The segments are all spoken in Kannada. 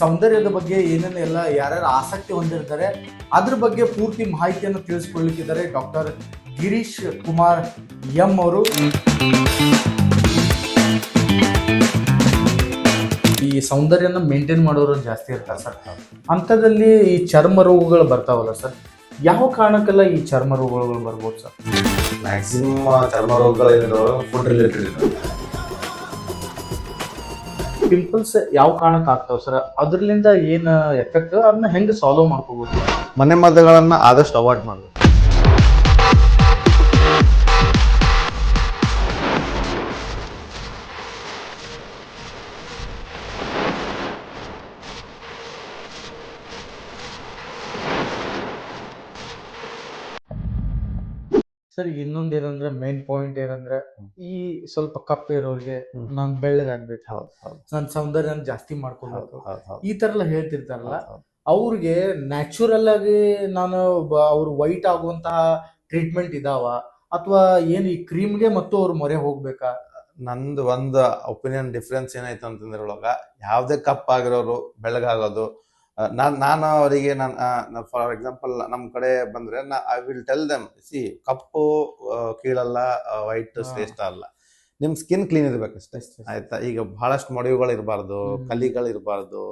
ಸೌಂದರ್ಯದ ಬಗ್ಗೆ ಏನೇನೆಲ್ಲ ಯಾರ್ಯಾರು ಆಸಕ್ತಿ ಹೊಂದಿರ್ತಾರೆ, ಅದ್ರ ಬಗ್ಗೆ ಪೂರ್ತಿ ಮಾಹಿತಿಯನ್ನು ತಿಳಿಸ್ಕೊಳ್ಳಿಕ್ಕಿದ್ದಾರೆ ಡಾಕ್ಟರ್ ಗಿರೀಶ್ ಕುಮಾರ್ ಎಂ ಅವರು. ಈ ಸೌಂದರ್ಯನ ಮೇಂಟೈನ್ ಮಾಡೋರು ಜಾಸ್ತಿ ಇರ್ತಾರೆ ಸರ್. ಅಂಥದ್ದಲ್ಲಿ ಈ ಚರ್ಮ ರೋಗಗಳು ಬರ್ತಾವಲ್ಲ ಸರ್, ಯಾವ ಕಾರಣಕ್ಕೆಲ್ಲ ಈ ಚರ್ಮ ರೋಗಗಳು ಬರ್ಬೋದು ಸರ್? ಮ್ಯಾಕ್ಸಿಮಮ್ ಚರ್ಮ ರೋಗಗಳು ಫುಡ್ ರಿಲೇಟೆಡ್ ಪಿಂಪಲ್ಸ್ ಯಾವ ಕಾರಣಕ್ಕೆ ಆಗ್ತಾವ ಸರ್ ಅದರಿಂದ ಏನು ಎಫೆಕ್ಟ್ ಅದನ್ನ ಹೆಂಗೆ ಸಾಲ್ವ್ ಮಾಡ್ಕೋಬೋದು? ಮನೆ ಮದ್ದುಗಳನ್ನ ಆದಷ್ಟು ಅವಾಯ್ಡ್ ಮಾಡಬೇಕು. ಸರ್ ಇನ್ನೊಂದು ಏನಂದ್ರೆ ಮೇನ್ ಪಾಯಿಂಟ್ ಏನಂದ್ರೆ ಈ ಸ್ವಲ್ಪ ಕಪ್ಪು ಇರೋರಿಗೆ. ನಾನ್ ಬೆಳ್ಳಗಾಗ್ಬೇಕು. ನನ್ನ ಸೌಂದರ್ಯ ಜಾಸ್ತಿ ಮಾಡ್ಕೊಬೇಕು ಈ ತರ ಎಲ್ಲ ಹೇಳ್ತಿರ್ತಾರಲ್ಲ. ಅವ್ರಿಗೆ ನ್ಯಾಚುರಲ್ ಆಗಿ ನಾನು ಅವ್ರು ವೈಟ್ ಆಗುವಂತಹ ಟ್ರೀಟ್ಮೆಂಟ್ ಇದಾವ? ಅಥವಾ ಏನ್ ಈ ಕ್ರೀಮ್ಗೆ ಮತ್ತು ಅವ್ರ ಮೊರೆ ಹೋಗ್ಬೇಕಾ? ನಂದು ಒಂದು ಒಪಿನಿಯನ್ ಡಿಫ್ರೆನ್ಸ್ ಏನಾಯ್ತು ಅಂತಂದ್ರೆ ಒಳಗ ಯಾವ್ದೇ ಕಪ್ ಆಗಿರೋರು ಬೆಳಗಾಗೋದು ನಾನ್ ನಾನು ಅವರಿಗೆ ನಾನು ಫಾರ್ ಎಕ್ಸಾಂಪಲ್ ನಮ್ಮ ಕಡೆ ಬಂದರೆ ನಾ I will tell them see ಕಪ್ಪು ಕೀಳಲ್ಲ ವೈಟ್. ಶ್ರೇಷ್ಠ ಅಲ್ಲ. ನಿಮ್ಮ ಸ್ಕಿನ್ ಕ್ಲೀನ್ ಇರಬೇಕಷ್ಟೇ. ಆಯ್ತಾ? ಈಗ ಬಹಳಷ್ಟು ಮೊಡವೆಗಳು ಇರಬಾರ್ದು. ಕಲಿಗಳು ಇರಬಾರ್ದು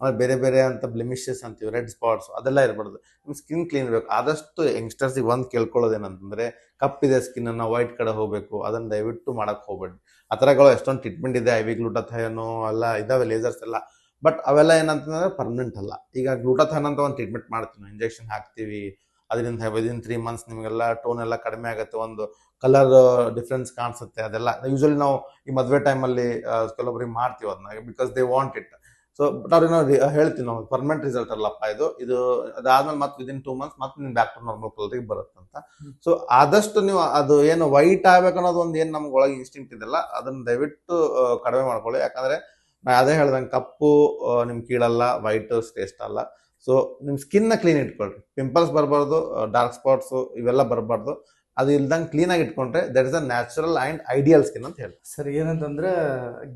ಆಮೇಲೆ ಬೇರೆ ಬೇರೆ ಅಂತ ಬ್ಲಿಮಿಷಸ್ ಅಂತೀವಿ ರೆಡ್ ಸ್ಪಾಟ್ಸ್ ಅದೆಲ್ಲ ಇರಬಾರ್ದು. ನಿಮ್ಮ ಸ್ಕಿನ್ ಕ್ಲೀನ್ ಇರಬೇಕು. ಆದಷ್ಟು ಯಂಗ್ಸ್ಟರ್ಸಿಗೆ ಒಂದು ಕೇಳ್ಕೊಳ್ಳೋದೇನಂತಂದರೆ ಕಪ್ಪಿದೆ ಸ್ಕಿನ್ ನಾವು ವೈಟ್ ಕಡೆ ಹೋಗಬೇಕು. ಅದನ್ನು ದಯವಿಟ್ಟು ಮಾಡೋಕ್ಕೆ ಹೋಗ್ಬೇಡಿ. ಆ ಥರಗಳು ಎಷ್ಟೊಂದು ಟ್ರೀಟ್ಮೆಂಟ್ ಇದೆ ಐ ವಿ ಗ್ಲೂಟಥಯನು ಎಲ್ಲ ಇದ್ದಾವೆ ಲೇಸರ್ಸ್ ಎಲ್ಲ. ಬಟ್ ಅವೆಲ್ಲ ಏನಂತಂದ್ರೆ ಪರ್ಮನೆಂಟ್ ಅಲ್ಲ. ಈಗ ಗ್ಲೂಟಥಾನ್ ಅಂತ ಒಂದು ಟ್ರೀಟ್ಮೆಂಟ್ ಮಾಡ್ತೀವಿ ಇಂಜೆಕ್ಷನ್ ಹಾಕ್ತೀವಿ ಅದರಿಂದ ವಿದಿನ್ ತ್ರೀ ಮಂತ್ಸ್ ನಿಮಗೆಲ್ಲ ಟೋನ್ ಎಲ್ಲ ಕಡಿಮೆ ಆಗುತ್ತೆ. ಒಂದು ಕಲರ್ ಡಿಫ್ರೆನ್ಸ್ ಕಾಣಿಸುತ್ತೆ ಅದೆಲ್ಲ. ಯೂಶಲಿ ನಾವು ಈ ಮದುವೆ ಟೈಮಲ್ಲಿ ಕೆಲವೊಬ್ಬರಿಗೆ ಮಾಡ್ತೀವಿ ಅದನ್ನ because they want it so but ಅವ್ರೇನೋ ಹೇಳ್ತೀವಿ ನಾವು ಪರ್ಮನೆಂಟ್ ರಿಸಲ್ಟ್ ಅಲ್ಲಪ್ಪ ಇದು. ಇದು ಅದಾದ್ಮೇಲೆ ಮತ್ತೆ ವಿದಿನ್ ಟೂ ಮಂತ್ಸ್ ಮತ್ತೆ ನಿಮ್ ಬ್ಯಾಕ್ ಟು ನಾರ್ಮಲ್ ಕಲರಿಗೆ ಬರುತ್ತಂತ. ಹ್ಮ್. ಸೊ ಆದಷ್ಟು ನೀವು ಅದು ಏನು ವೈಟ್ ಆಗ್ಬೇಕು ಅನ್ನೋದು ಒಂದು ಏನು ನಮ್ಗೆ ಒಳಗೆ ಇನ್ಸ್ಟಿಂಕ್ಟ್ ಇದೆಲ್ಲ ಅದನ್ನ ದಯವಿಟ್ಟು ಕಡಿಮೆ ಮಾಡ್ಕೊಳ್ಳಿ. ಯಾಕಂದ್ರೆ ನಾ ಅದೇ ಹೇಳ್ದಂಗೆ ಕಪ್ಪು ನಿಮ್ಮ ನಿಮ್ ಕೀಳಲ್ಲ ವೈಟ್ ಟೇಸ್ಟ್ ಅಲ್ಲ. ಸೊ ನಿಮ್ ಸ್ಕಿನ್ನ ಕ್ಲೀನ್ ಇಟ್ಕೊಳ್ರಿ. ಪಿಂಪಲ್ಸ್ ಬರಬಾರ್ದು ಡಾರ್ಕ್ ಸ್ಪಾಟ್ಸ್ ಇವೆಲ್ಲ ಬರಬಾರ್ದು. ಅದು ಇಲ್ದಂಗೆ ಕ್ಲೀನ್ ಆಗಿ ಇಟ್ಕೊಂಡ್ರೆ that is a natural and ideal skin ಅಂತ ಹೇಳಿ ಸರ್ ಏನಂತಂದ್ರೆ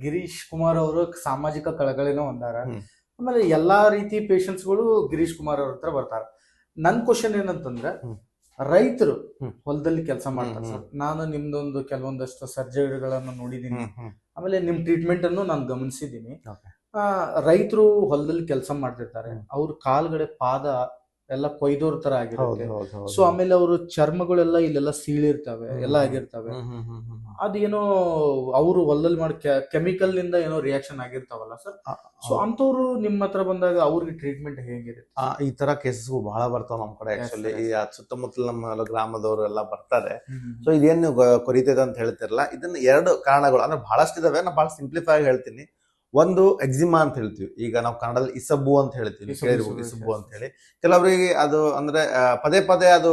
ಗಿರೀಶ್ ಕುಮಾರ್ ಅವರು ಸಾಮಾಜಿಕ ಕಳಕಳಿನೂ ಹೊಂದಾರ. ಹ್ಮ್. ಆಮೇಲೆ ಎಲ್ಲಾ ರೀತಿ ಪೇಷಂಟ್ಸ್ಗಳು ಗಿರೀಶ್ ಕುಮಾರ್ ಅವ್ರ ಹತ್ರ ಬರ್ತಾರ. ನನ್ ಕ್ವಶನ್ ಏನಂತಂದ್ರೆ ರೈತರು ಹೊಲದಲ್ಲಿ ಕೆಲಸ ಮಾಡ್ತಾರೆ ಸರ್. ನಾನು ನಿಮ್ದೊಂದು ಕೆಲವೊಂದಷ್ಟು ಸರ್ಜರಿಗಳನ್ನು ನೋಡಿದೀನಿ. ಆಮೇಲೆ ನಿಮ್ ಟ್ರೀಟ್ಮೆಂಟ್ ಅನ್ನು ನಾನು ಗಮನಿಸಿದ್ದೀನಿ. ರೈತರು ಹೊಲದಲ್ಲಿ ಕೆಲಸ ಮಾಡ್ತಿರ್ತಾರೆ. ಅವ್ರ ಕಾಲ್ಗಡೆ ಪಾದ ಎಲ್ಲ ಕೊಯ್ದೋರ್ ತರ ಆಗಿರುತ್ತೆ. ಸೊ ಆಮೇಲೆ ಅವರು ಚರ್ಮಗಳೆಲ್ಲ ಇಲ್ಲೆಲ್ಲ ಸೀಳಿರ್ತವೆ. ಎಲ್ಲ ಆಗಿರ್ತವೆ. ಅದೇನೋ ಅವರು ಹೊಲದಲ್ಲಿ ಮಾಡಿ ಕೆಮಿಕಲ್ನಿಂದ ಏನೋ ರಿಯಾಕ್ಷನ್ ಆಗಿರ್ತಾವಲ್ಲ ಸರ್ ಸೊ ಅಂತವ್ರು ನಿಮ್ಮ ಹತ್ರ ಬಂದಾಗ ಅವ್ರಿಗೆ ಟ್ರೀಟ್ಮೆಂಟ್ ಹೇಗಿರುತ್ತೆ? ಆ, ಈ ತರ ಕೇಸಸ್ ಬಹಳ ಬರ್ತಾವ ನಮ್ಮ ಕಡೆ ಆಕ್ಚುಲಿ ಸುತ್ತಮುತ್ತಲ ನಮ್ಮ ಗ್ರಾಮದವರು ಎಲ್ಲ ಬರ್ತಾರೆ. ಸೊ ಇದೇನು ಕೊರಿತೈತೆ ಅಂತ ಹೇಳ್ತಿರಲ್ಲ? ಇದನ್ನ ಎರಡು ಕಾರಣಗಳು ಅಂದ್ರೆ ಬಹಳಷ್ಟು ಇದಾವೆ ನಾ ಬಹಳ ಸಿಂಪ್ಲಿಫೈ ಆಗಿ ಹೇಳ್ತೀನಿ. ಒಂದು ಎಕ್ಸಿಮಾ ಅಂತ ಹೇಳ್ತೀವಿ. ಈಗ ನಾವು ಕನ್ನಡದಲ್ಲಿ ಇಸಬು ಅಂತ ಹೇಳ್ತೀವಿ. ಕೇಳಿರ್ಬೋದು ಇಸಬು, ಇಸಬು ಅಂತ ಹೇಳಿ ಕೆಲವರಿಗೆ ಅದು ಅಂದ್ರೆ ಪದೇ ಪದೇ ಅದು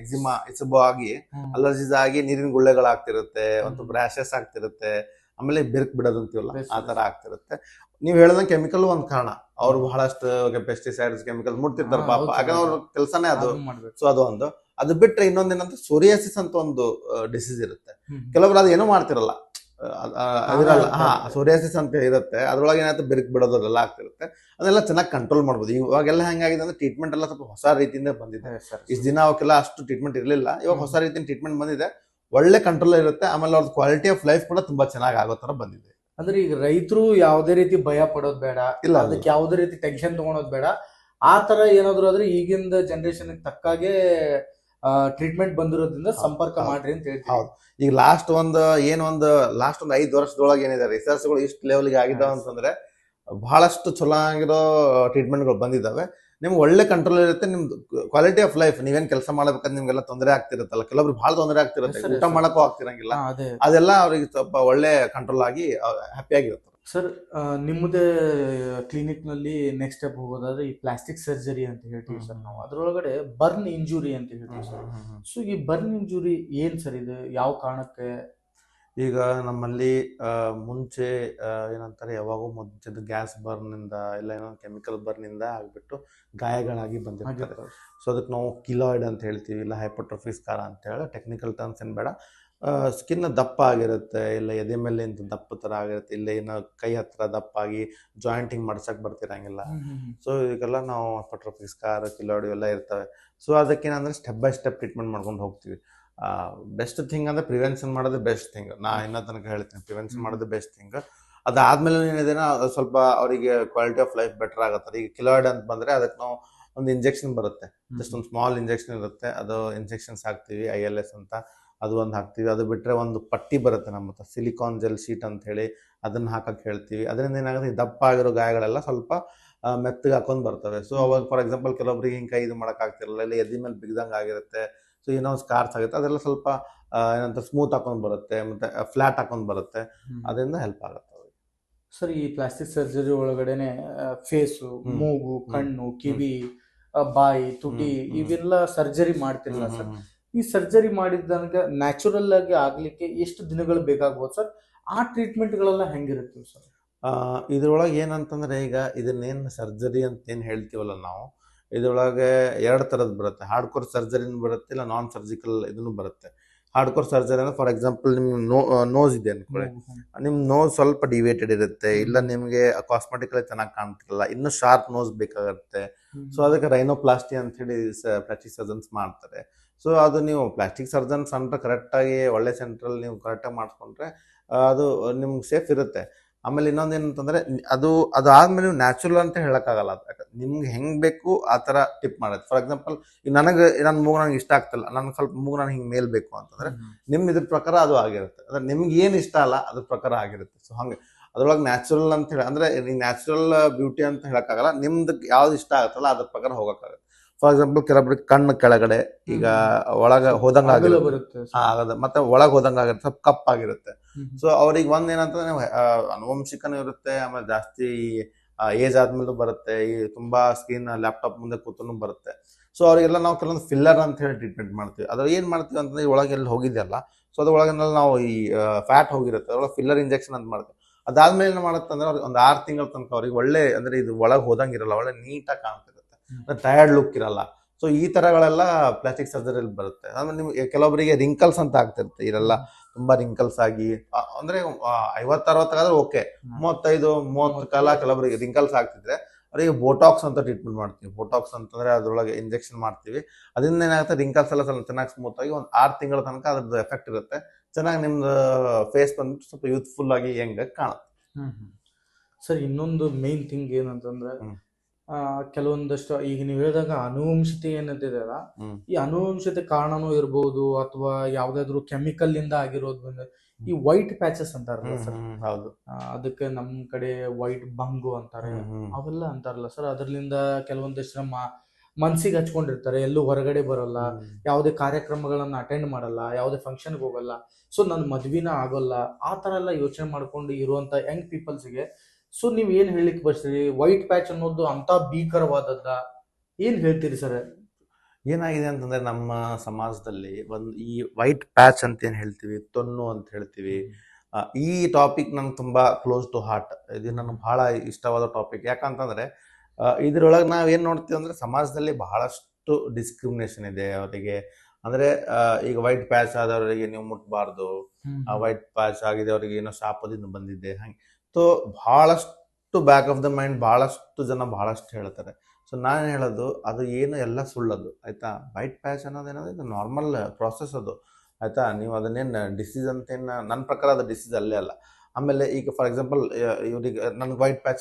ಎಕ್ಸಿಮಾ ಇಸಬು ಆಗಿ ಅಲರ್ಜಿಸ್ ಆಗಿ ನೀರಿನ ಗುಳ್ಳೆಗಳಾಗ್ತಿರುತ್ತೆ ಒಂದು. ರ್ಯಾಶಸ್ ಆಗ್ತಿರುತ್ತೆ ಆಮೇಲೆ ಬೆರ್ಕ್ ಬಿಡೋದು ಅಂತೀವಲ್ಲ ಆ ತರ ಆಗ್ತಿರುತ್ತೆ. ನೀವು ಹೇಳಿದಂಗೆ ಕೆಮಿಕಲ್ ಒಂದ್ ಕಾರಣ. ಅವ್ರು ಬಹಳಷ್ಟು ಪೆಸ್ಟಿಸೈಡ್ಸ್ ಕೆಮಿಕಲ್ ಮುಡ್ತಿರ್ತಾರೆ ಪಾಪ. ಯಾಕಂದ್ರೆ ಅವ್ರ ಕೆಲಸನೇ ಅದು. ಸೊ ಅದು ಒಂದು. ಅದು ಬಿಟ್ರೆ ಇನ್ನೊಂದೇನಂತ ಸೋರಿಯಾಸಿಸ್ ಅಂತ ಒಂದು ಡಿಸೀಸ್ ಇರುತ್ತೆ. ಕೆಲವರು ಅದು ಏನೂ ಮಾಡ್ತಿರಲ್ಲ. ಅದಿರಲ್ಲ. ಹಾ. ಸೋರಿಯಾಸಿಸ್ ಅಂತ ಇರುತ್ತೆ. ಅದ್ರೊಳಗೆ ಏನಾಯ್ತು ಬೆರಕ್ ಬಿಡೋದು ಅದೆಲ್ಲ ಆಗ್ತಿರುತ್ತೆ. ಅದೆಲ್ಲ ಚೆನ್ನಾಗಿ ಕಂಟ್ರೋಲ್ ಮಾಡ್ಬೋದು. ಇವಾಗೆಲ್ಲ ಹೆಂಗಾಗಿದೆ ಅಂದ್ರೆ ಟ್ರೀಟ್ಮೆಂಟ್ ಎಲ್ಲ ಸ್ವಲ್ಪ ಹೊಸ ರೀತಿಯಿಂದ ಬಂದಿದೆ. ಇಷ್ಟು ದಿನ ಅವಕ್ಕೆಲ್ಲ ಅಷ್ಟು ಟ್ರೀಟ್ಮೆಂಟ್ ಇರಲಿಲ್ಲ. ಇವಾಗ ಹೊಸ ರೀತಿಯ ಟ್ರೀಟ್ಮೆಂಟ್ ಬಂದಿದೆ. ಒಳ್ಳೆ ಕಂಟ್ರೋಲ್ ಇರುತ್ತೆ. ಆಮೇಲೆ ಅವ್ರದ್ದು ಕ್ವಾಲಿಟಿ ಆಫ್ ಲೈಫ್ ಕೂಡ ತುಂಬಾ ಚೆನ್ನಾಗಿ ಆಗೋ ತರ ಬಂದಿದೆ. ಅಂದ್ರೆ ಈಗ ರೈತರು ಯಾವುದೇ ರೀತಿ ಭಯ ಪಡೋದು ಬೇಡ. ಇಲ್ಲ ಅದಕ್ಕೆ ಯಾವುದೇ ರೀತಿ ಟೆನ್ಷನ್ ತಗೊಳೋದು ಬೇಡ. ಆ ತರ ಏನಾದ್ರು ಆದ್ರೆ ಈಗಿಂದ ಜನರೇಷನ್ ತಕ್ಕಾಗೆ ಟ್ರೀಟ್ಮೆಂಟ್ ಬಂದಿರೋದ್ರಿಂದ ಸಂಪರ್ಕ ಮಾಡ್ರಿ ಅಂತ ಹೇಳ್ತೀವಿ ಹೌದು. ಈಗ ಲಾಸ್ಟ್ ಒಂದು ಏನ್ ಒಂದು ಲಾಸ್ಟ್ ಒಂದು ಐದು ವರ್ಷದೊಳಗೆ ಏನಿದೆ ರಿಸರ್ಚ್ಗಳು ಇಷ್ಟು ಲೆವೆಲ್ಗೆ ಗೆ Yes. ಅಂತಂದ್ರೆ ಬಹಳಷ್ಟು ಚಲೋ ಆಗಿರೋ ಟ್ರೀಟ್ಮೆಂಟ್ಗಳು ಬಂದಿದ್ದಾವೆ ನಿಮ್ಗೆ ಒಳ್ಳೆ ಕಂಟ್ರೋಲ್ ಇರುತ್ತೆ ನಿಮ್ದು ಕ್ವಾಲಿಟಿ ಆಫ್ ಲೈಫ್ ನೀವೇನ್ ಕೆಲಸ ಮಾಡ್ಬೇಕಂದ್ರೆ ನಿಮ್ಗೆಲ್ಲ ತೊಂದರೆ ಆಗ್ತಿರತ್ತಲ್ಲ ಕೆಲವೊಬ್ರು ಬಹಳ ತೊಂದರೆ ಆಗ್ತಿರುತ್ತೆ ಊಟ. ಮಾಡಕ್ಕೂ ಆಗ್ತಿರಂಗಿಲ್ಲ ಅದೆಲ್ಲ ಅವ್ರಿಗೆ ಸ್ವಲ್ಪ ಒಳ್ಳೆ ಕಂಟ್ರೋಲ್ ಆಗಿ ಹ್ಯಾಪಿ ಆಗಿರುತ್ತೆ ಸರ್ ನಿಮ್ಮದೇ ಕ್ಲಿನಿಕ್ನಲ್ಲಿ ನೆಕ್ಸ್ಟ್ ಸ್ಟೆಪ್ ಹೋಗೋದಾದ್ರೆ ಈ ಪ್ಲಾಸ್ಟಿಕ್ ಸರ್ಜರಿ ಅಂತ ಹೇಳ್ತೀವಿ ಸರ್ ನಾವು. ಅದರೊಳಗಡೆ ಬರ್ನ್ ಇಂಜುರಿ ಅಂತ ಹೇಳ್ತೀವಿ ಸರ್. ಸೊ ಈ ಬರ್ನ್ ಇಂಜುರಿ ಏನು ಸರ್ ಇದು? ಯಾವ ಕಾರಣಕ್ಕೆ? ಈಗ ನಮ್ಮಲ್ಲಿ ಮುಂಚೆ ಏನಂತಾರೆ ಯಾವಾಗೂ ಮುಂಚೆದು ಗ್ಯಾಸ್ ಬರ್ನ್ ಇಂದ ಇಲ್ಲ ಏನೋ ಕೆಮಿಕಲ್ ಬರ್ನ್ ಇಂದ ಆಗ್ಬಿಟ್ಟು ಗಾಯಗಳಾಗಿ ಬಂದಿರ್ತಾರೆ. ಸೊ ಅದಕ್ಕೆ ನಾವು ಕಿಲಾಯ್ಡ್ ಅಂತ ಹೇಳ್ತೀವಿ ಇಲ್ಲ ಹೈಪೋಟ್ರೋಫಿಸ್ಕಾರ ಅಂತ ಹೇಳಿ ಟೆಕ್ನಿಕಲ್ ಟರ್ಮ್ಸ್ ಏನು ಬೇಡ. ಸ್ಕಿನ್ ದಪ್ಪ ಆಗಿರುತ್ತೆ ಇಲ್ಲ ಎದೆ ಮೇಲೆ ಇಂಥ ದಪ್ಪ ಥರ ಆಗಿರುತ್ತೆ ಇಲ್ಲ ಏನೋ ಕೈ ಹತ್ರ ದಪ್ಪ ಆಗಿ ಜಾಯಿಂಟಿಂಗ್ ಮಾಡ್ಸಕ್ಕೆ ಬರ್ತಿರಂಗಿಲ್ಲ. ಸೊ ಇದಕ್ಕೆಲ್ಲ ನಾವು ಪಟ್ರೋಫಿಕ್ಸ್ ಕಾರ್ ಕಿಲೋಡಿ ಎಲ್ಲ ಇರ್ತವೆ. ಸೊ ಅದಕ್ಕೇನಂದ್ರೆ ಸ್ಟೆಪ್ ಬೈ ಸ್ಟೆಪ್ ಟ್ರೀಟ್ಮೆಂಟ್ ಮಾಡ್ಕೊಂಡು ಹೋಗ್ತೀವಿ. ಬೆಸ್ಟ್ ಥಿಂಗ್ ಅಂದರೆ ಪ್ರಿವೆನ್ಷನ್ ಮಾಡೋದು ಬೆಸ್ಟ್ ಥಿಂಗ್ ನಾ ಇನ್ನೂ ತನಕ ಹೇಳ್ತೀನಿ ಪ್ರಿವೆನ್ಷನ್ ಮಾಡೋದು ಬೆಸ್ಟ್ ಥಿಂಗ್ ಅದಾದ್ಮೇಲೆ ಏನಿದೆ ಸ್ವಲ್ಪ ಅವರಿಗೆ ಕ್ವಾಲಿಟಿ ಆಫ್ ಲೈಫ್ ಬೆಟರ್ ಆಗುತ್ತೆ. ಈಗ ಕಿಲಾಯ್ಡ್ ಅಂತ ಬಂದರೆ ಅದಕ್ಕೆ ನಾವು ಒಂದು ಇಂಜೆಕ್ಷನ್ ಬರುತ್ತೆ. ಜಸ್ಟ್ ಒಂದು ಸ್ಮಾಲ್ ಇಂಜೆಕ್ಷನ್ ಇರುತ್ತೆ. ಅದು ಇಂಜೆಕ್ಷನ್ಸ್ ಹಾಕ್ತೀವಿ ಐ ಎಲ್ ಎಸ್ ಅಂತ. ಅದು ಒಂದು ಹಾಕ್ತೀವಿ. ಅದು ಬಿಟ್ಟರೆ ಒಂದು ಪಟ್ಟಿ ಬರುತ್ತೆ ನಮ್ಮ ಹತ್ರ. ಸಿಲಿಕಾನ್ ಜೆಲ್ ಶೀಟ್ ಅಂತ ಹೇಳಿ ಅದನ್ನ ಹಾಕಕ್ಕೆ ಹೇಳ್ತೀವಿ. ಅದರಿಂದ ಏನಾಗುತ್ತೆ? ಈ ದಪ್ಪ ಆಗಿರೋ ಗಾಯಗಳೆಲ್ಲ ಸ್ವಲ್ಪ ಮೆತ್ತಗೆ ಹಾಕೊಂಡು ಬರ್ತವೆ. ಸೊ ಅವಾಗ ಫಾರ್ ಎಕ್ಸಾಂಪಲ್ ಕೆಲವೊಬ್ರಿಗೆ ಹಿಂಗೆ ಕೈ ಇದು ಮಾಡೋಕ್ಕಾಗ್ತಿರಲ್ಲ ಇಲ್ಲ ಎದಿ ಮೇಲೆ ಬಿಗ್ದಂಗೆ ಆಗಿರುತ್ತೆ ಸೊ ಏನೋ ಒಂದು ಸ್ಕಾರ್ಸ್ ಆಗುತ್ತೆ ಅದೆಲ್ಲ ಸ್ವಲ್ಪ ಏನಂತ ಸ್ಮೂತ್ ಹಾಕೊಂಡು ಬರುತ್ತೆ ಮತ್ತೆ ಫ್ಲಾಟ್ ಹಾಕೊಂಡು ಬರುತ್ತೆ. ಅದರಿಂದ ಹೆಲ್ಪ್ ಆಗುತ್ತೆ. ಸರ್ ಈ ಪ್ಲಾಸ್ಟಿಕ್ ಸರ್ಜರಿ ಒಳಗಡೆನೆ ಫೇಸು ಮೂಗು ಕಣ್ಣು ಕಿವಿ ಬಾಯಿ ತುಟಿ. ಇವೆಲ್ಲ ಸರ್ಜರಿ ಮಾಡ್ತಿರಲ್ಲ ಸರ್. ಈ ಸರ್ಜರಿ ಮಾಡಿದಂಗೆ ನ್ಯಾಚುರಲ್ ಆಗಿ ಆಗಲಿಕ್ಕೆ ಎಷ್ಟು ದಿನಗಳು ಬೇಕಾಗ್ಬೋದು ಸರ್? ಆ ಟ್ರೀಟ್ಮೆಂಟ್ ಗಳೆಲ್ಲ ಹೆಂಗಿರುತ್ತೆ ಸರ್ ಇದ್ರೊಳಗೆ ಏನಂತಂದ್ರೆ ಈಗ ಇದನ್ನೇನು ಸರ್ಜರಿ ಅಂತ ಏನು ಹೇಳ್ತೀವಲ್ಲ ನಾವು? ಇದರೊಳಗೆ ಎರಡು ಥರದ್ದು ಬರುತ್ತೆ. ಹಾರ್ಡ್ ಕೋರ್ ಸರ್ಜರಿನೂ ಬರುತ್ತೆ ಇಲ್ಲ ನಾನ್ ಸರ್ಜಿಕಲ್ ಇದನ್ನು ಬರುತ್ತೆ. ಹಾರ್ಡ್ ಕೋರ್ ಸರ್ಜರಿ ಅಂದ್ರೆ ಫಾರ್ ಎಕ್ಸಾಂಪಲ್ ನಿಮ್ಮ ನೋ ನೋಸ್ ಇದೆ ಅನ್ಕೊಳ್ಳಿ. ನಿಮ್ಮ ನೋಸ್ ಸ್ವಲ್ಪ ಡಿವೇಟೆಡ್ ಇರುತ್ತೆ ಇಲ್ಲ ನಿಮಗೆ ಕಾಸ್ಮೆಟಿಕಲಿ ಚೆನ್ನಾಗಿ ಕಾಣ್ತಿರಲ್ಲ ಇನ್ನೂ ಶಾರ್ಪ್ ನೋಸ್ ಬೇಕಾಗುತ್ತೆ. ಸೊ ಅದಕ್ಕೆ ರೈನೋಪ್ಲಾಸ್ಟಿ ಅಂತ ಹೇಳಿ ಪ್ಲಾಸ್ಟಿಕ್ ಸರ್ಜನ್ಸ್ ಮಾಡ್ತಾರೆ. ಸೊ ಅದು ನೀವು ಪ್ಲಾಸ್ಟಿಕ್ ಸರ್ಜನ್ ಸೆಂಟ್ರ್ ಕರೆಕ್ಟಾಗಿ ಒಳ್ಳೆ ಸೆಂಟ್ರಲ್ಲಿ ನೀವು ಕರೆಕ್ಟಾಗಿ ಮಾಡಿಸ್ಕೊಂಡ್ರೆ ಅದು ನಿಮ್ಗೆ ಸೇಫ್ ಇರುತ್ತೆ. ಆಮೇಲೆ ಇನ್ನೊಂದು ಏನಂತಂದರೆ ಅದು ಅದಾದ್ಮೇಲೆ ನೀವು ನ್ಯಾಚುರಲ್ ಅಂತ ಹೇಳೋಕ್ಕಾಗಲ್ಲ. ಅದು ನಿಮ್ಗೆ ಹೆಂಗೆ ಬೇಕು ಆ ಥರ ಟಿಪ್ ಮಾಡೋದು. ಫಾರ್ ಎಕ್ಸಾಂಪಲ್ ಈಗ ನನಗೆ ನನ್ನ ಮೂಗು ನನಗೆ ಇಷ್ಟ ಆಗ್ತಿಲ್ಲ ನನಗೆ ಸ್ವಲ್ಪ ಮೂಗು ನನಗೆ ಹಿಂಗೆ ಮೇಲ್ ಬೇಕು ಅಂತಂದ್ರೆ ನಿಮ್ಮ ಇದ್ರ ಪ್ರಕಾರ ಅದು ಆಗಿರುತ್ತೆ. ಅಂದರೆ ನಿಮ್ಗೆ ಏನು ಇಷ್ಟ ಅಲ್ಲ ಅದ್ರ ಪ್ರಕಾರ ಆಗಿರುತ್ತೆ. ಸೊ ಹಂಗೆ. ಅದ್ರೊಳಗೆ ನ್ಯಾಚುರಲ್ ಅಂತ ಹೇಳಿ ಅಂದರೆ ನ್ಯಾಚುರಲ್ ಬ್ಯೂಟಿ ಅಂತ ಹೇಳೋಕ್ಕಾಗಲ್ಲ ನಿಮ್ದು ಯಾವ್ದು ಇಷ್ಟ ಆಗುತ್ತಲ್ಲ ಅದ್ರ ಪ್ರಕಾರ ಹೋಗಕ್ಕಾಗತ್ತೆ. ಫಾರ್ ಎಕ್ಸಾಂಪಲ್ ಕೆಲವೊಬ್ರು ಕಣ್ಣು ಕೆಳಗಡೆ ಈಗ ಒಳಗ ಹೋದಂಗ ಆಗದ. ಮತ್ತೆ ಒಳಗ್ ಹೋದಂಗ ಆಗಿರುತ್ತೆ. ಸ್ವಲ್ಪ ಕಪ್ಪಾಗಿರುತ್ತೆ. ಸೊ ಅವ್ರಿಗೆ ಒಂದ್ ಏನಂತಂದ್ರೆ ಅನುವಂಶಿಕನೂ ಇರುತ್ತೆ ಆಮೇಲೆ ಜಾಸ್ತಿ ಏಜ್ ಆದ್ಮೇಲೂ ಬರುತ್ತೆ. ಈ ತುಂಬಾ ಸ್ಕ್ರೀನ್ ಲ್ಯಾಪ್ಟಾಪ್ ಮುಂದೆ ಕೂತನು ಬರುತ್ತೆ. ಸೊ ಅವರಿಗೆಲ್ಲ ನಾವು ಕೆಲವೊಂದು ಫಿಲ್ಲರ್ ಅಂತ ಹೇಳಿ ಟ್ರೀಟ್ಮೆಂಟ್ ಮಾಡ್ತೀವಿ. ಅದ್ರ ಏನ್ ಮಾಡ್ತೀವಿ ಅಂತಂದ್ರೆ ಒಳಗೆ ಎಲ್ಲಿ ಹೋಗಿದೆಯಲ್ಲ ಸೊ ಅದ್ರ ಅದ್ರೊಳಗಿನಲ್ಲಿ ನಾವು ಈ ಫ್ಯಾಟ್ ಹೋಗಿರುತ್ತೆ. ಅದ್ರೊಳಗೆ ಫಿಲ್ಲರ್ ಇಂಜೆಕ್ಷನ್ ಅಂತ ಮಾಡ್ತೀವಿ. ಅದಾದ್ಮೇಲೆ ಏನು ಮಾಡುತ್ತೆ ಅಂದ್ರೆ ಅವ್ರಿಗೆ ಒಂದು ಆರು ತಿಂಗಳ ತನಕ ಅವ್ರಿಗೆ ಒಳ್ಳೆ ಅಂದ್ರೆ ಇದು ಒಳಗೆ ಹೋದಂಗಿರಲ್ಲ ಒಳ್ಳೆ ನೀಟಾಗಿ ಕಾಣ್ತಿರುತ್ತೆ ಹ್ಮ್. ಟಯರ್ಡ್ ಲುಕ್ ಇರಲ್ಲ. ಸೊ ಈ ತರಗಳೆಲ್ಲ ಪ್ಲಾಸ್ಟಿಕ್ ಸರ್ಜರಿಯಲ್ಲಿ ಬರುತ್ತೆ. ಆಮೇಲೆ ನಿಮ್ಗೆ ಕೆಲವೊಬ್ಬರಿಗೆ ರಿಂಕಲ್ಸ್ ಅಂತ ಆಗ್ತಿರುತ್ತೆ ಇದೆಲ್ಲ ತುಂಬಾ ರಿಂಕಲ್ಸ್ ಆಗಿ ಅಂದರೆ ಐವತ್ತು ಅರವತ್ತಾದ್ರೆ ಓಕೆ ಮೂವತ್ತೈದು ಮೂವತ್ತು ಕಾಲ ಕೆಲವರಿಗೆ ರಿಂಕಲ್ಸ್ ಆಗ್ತಿದ್ರೆ ಅವರಿಗೆ ಬೋಟಾಕ್ಸ್ ಅಂತ ಟ್ರೀಟ್ಮೆಂಟ್ ಮಾಡ್ತೀವಿ. ಬೋಟಾಕ್ಸ್ ಅಂತಂದ್ರೆ ಅದರೊಳಗೆ ಇಂಜೆಕ್ಷನ್ ಮಾಡ್ತೀವಿ. ಅದರಿಂದ ಏನಾಗುತ್ತೆ ರಿಂಕಲ್ಸ್ ಎಲ್ಲ ಸ್ವಲ್ಪ ಚೆನ್ನಾಗಿ ಸ್ಮೂತ್ ಆಗಿ ಒಂದು ಆರು ತಿಂಗಳ ತನಕ ಅದ್ರದ್ದು ಎಫೆಕ್ಟ್ ಇರುತ್ತೆ. ಚೆನ್ನಾಗಿ ನಿಮ್ದು ಫೇಸ್ ಬಂದ್ಬಿಟ್ಟು ಸ್ವಲ್ಪ ಯೂತ್ಫುಲ್ ಆಗಿ ಹೆಂಗ ಕಾಣುತ್ತೆ. ಸರ್ ಇನ್ನೊಂದು ಮೇನ್ ಥಿಂಗ್ ಏನಂತಂದ್ರೆ ಕೆಲವೊಂದಷ್ಟು ಈಗ ನೀವು ಹೇಳಿದಾಗ ಅನುವಂಶತೆ ಏನಂತಿದೆಯಲ್ಲ. ಈ ಅನುವಂಶತೆ ಕಾರಣನೂ ಇರ್ಬೋದು ಅಥವಾ ಯಾವ್ದಾದ್ರು ಕೆಮಿಕಲ್ ಇಂದ ಆಗಿರೋದು ಬಂದ್ರೆ ಈ ವೈಟ್ ಪ್ಯಾಚಸ್ ಅಂತಾರಲ್ಲ ಸರ್ ಹೌದು. ಅದಕ್ಕೆ ನಮ್ ಕಡೆ ವೈಟ್ ಬಂಗು ಅಂತಾರೆ. ಅವೆಲ್ಲ ಅಂತಾರಲ್ಲ ಸರ್ ಅದರಿಂದ ಕೆಲವೊಂದಷ್ಟು ನಮ್ಮ ಮನ್ಸಿಗೆ ಹಚ್ಕೊಂಡಿರ್ತಾರೆ. ಎಲ್ಲೂ ಹೊರಗಡೆ ಬರಲ್ಲ. ಯಾವುದೇ ಕಾರ್ಯಕ್ರಮಗಳನ್ನ ಅಟೆಂಡ್ ಮಾಡಲ್ಲ. ಯಾವುದೇ ಫಂಕ್ಷನ್ಗೆ ಹೋಗಲ್ಲ. ಸೊ ನನ್ನ ಮದ್ವಿನ ಆಗೋಲ್ಲ. ಆ ಥರ ಎಲ್ಲ ಯೋಚನೆ ಮಾಡ್ಕೊಂಡು ಇರುವಂತ ಯಂಗ್ ಪೀಪಲ್ಸ್ಗೆ ಸೊ ನೀವು ಏನ್ ಹೇಳಿಕ್ ಬರ್ತೀರಿ? ವೈಟ್ ಪ್ಯಾಚ್ ಅನ್ನೋದು ಅಂತ ಭೀಕರವಾದದ್ದ. ಏನ್ ಹೇಳ್ತೀರಿ ಸರ್? ಏನಾಗಿದೆ ಅಂತಂದ್ರೆ ನಮ್ಮ ಸಮಾಜದಲ್ಲಿ ಒಂದು ಈ ವೈಟ್ ಪ್ಯಾಚ್ ಅಂತ ಏನು ಹೇಳ್ತೀವಿ ತೊನ್ನು ಅಂತ ಹೇಳ್ತೀವಿ. ಈ ಟಾಪಿಕ್ ನಂಗೆ ತುಂಬಾ ಕ್ಲೋಸ್ ಟು ಹಾರ್ಟ್ ಇದು ನನಗೆ ಬಹಳ ಇಷ್ಟವಾದ ಟಾಪಿಕ್ ಯಾಕಂತಂದ್ರೆ ಇದರೊಳಗೆ ಇದ್ರೊಳಗೆ ಏನು ಏನ್ ನೋಡ್ತೀವಿ ಅಂದ್ರೆ ಸಮಾಜದಲ್ಲಿ ಬಹಳಷ್ಟು ಡಿಸ್ಕ್ರಿಮಿನೇಷನ್ ಇದೆ ಅವರಿಗೆ. ಅಂದ್ರೆ ಈಗ ವೈಟ್ ಪ್ಯಾಚ್ ಆದವರಿಗೆ ನೀವು ಮುಟ್ಬಾರ್ದು. ಆ ವೈಟ್ ಪ್ಯಾಚ್ ಆಗಿದೆ ಅವರಿಗೆ ಏನೋ ಶಾಪದಿಂದ ಬಂದಿದೆ ಹಂಗೆ. ಸೊ ಬಹಳಷ್ಟು ಬ್ಯಾಕ್ ಆಫ್ ದ ಮೈಂಡ್ ಬಹಳಷ್ಟು ಜನ ಬಹಳಷ್ಟು ಹೇಳ್ತಾರೆ. ಸೊ ನಾನು ಹೇಳೋದು, ಅದು ಏನು ಎಲ್ಲ ಸುಳ್ಳದು, ಆಯಿತಾ? ವೈಟ್ ಪ್ಯಾಚ್ ಅನ್ನೋದು ಏನೋ ಇದು ನಾರ್ಮಲ್ ಪ್ರಾಸೆಸ್ ಅದು, ಆಯಿತಾ? ನೀವು ಅದನ್ನೇನು ಡಿಸೀಸ್ ಅಂತೇನು ನನ್ನ ಪ್ರಕಾರ ಅದು ಡಿಸೀಸ್ ಅಲ್ಲೇ ಅಲ್ಲ. ಆಮೇಲೆ ಈಗ ಫಾರ್ ಎಕ್ಸಾಂಪಲ್ ಇವ್ರಿಗೆ, ನನಗೆ ವೈಟ್ ಪ್ಯಾಚ್